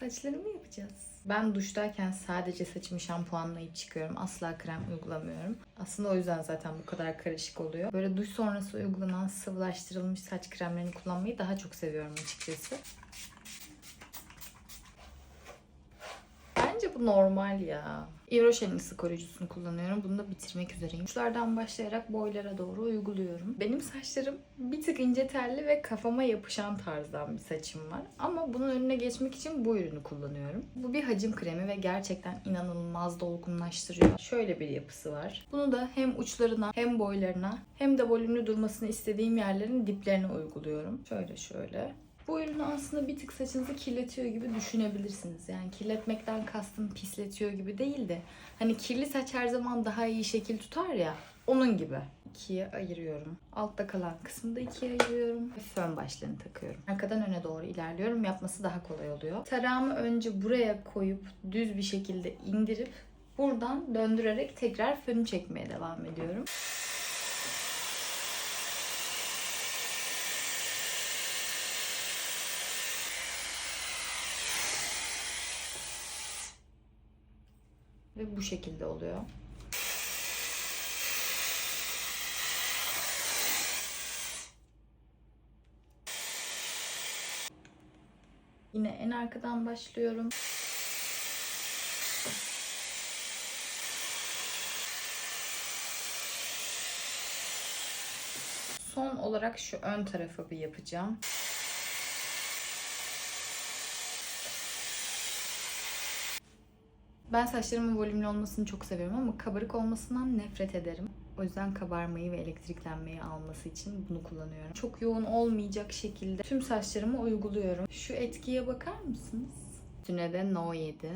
Saçlarımı yapacağız. Ben duştayken sadece saçımı şampuanlayıp çıkıyorum. Asla krem uygulamıyorum. Aslında o yüzden zaten bu kadar karışık oluyor. Böyle duş sonrası uygulanan sıvılaştırılmış saç kremlerini kullanmayı daha çok seviyorum açıkçası. Normal ya. Eroşen'in ısı koruyucusunu kullanıyorum. Bunu da bitirmek üzereyim. Uçlardan başlayarak boylara doğru uyguluyorum. Benim saçlarım bir tık ince telli ve kafama yapışan tarzdan bir saçım var. Ama bunun önüne geçmek için bu ürünü kullanıyorum. Bu bir hacim kremi ve gerçekten inanılmaz dolgunlaştırıyor. Şöyle bir yapısı var. Bunu da hem uçlarına hem boylarına hem de volümlü durmasını istediğim yerlerin diplerine uyguluyorum. Şöyle şöyle. Bu ürünü aslında bir tık saçınızı kirletiyor gibi düşünebilirsiniz. Yani kirletmekten kastım pisletiyor gibi değil de hani kirli saç her zaman daha iyi şekil tutar ya onun gibi. İkiye ayırıyorum. Altta kalan kısmı da ikiye ayırıyorum. Ve fön başlığını takıyorum. Arkadan öne doğru ilerliyorum. Yapması daha kolay oluyor. Tarağımı önce buraya koyup düz bir şekilde indirip buradan döndürerek tekrar fönü çekmeye devam ediyorum. Ve bu şekilde oluyor. Yine en arkadan başlıyorum. Son olarak şu ön tarafı bir yapacağım. Ben saçlarımın volümlü olmasını çok seviyorum ama kabarık olmasından nefret ederim. O yüzden kabarmayı ve elektriklenmeyi alması için bunu kullanıyorum. Çok yoğun olmayacak şekilde tüm saçlarıma uyguluyorum. Şu etkiye bakar mısınız? Üstüne de No 7.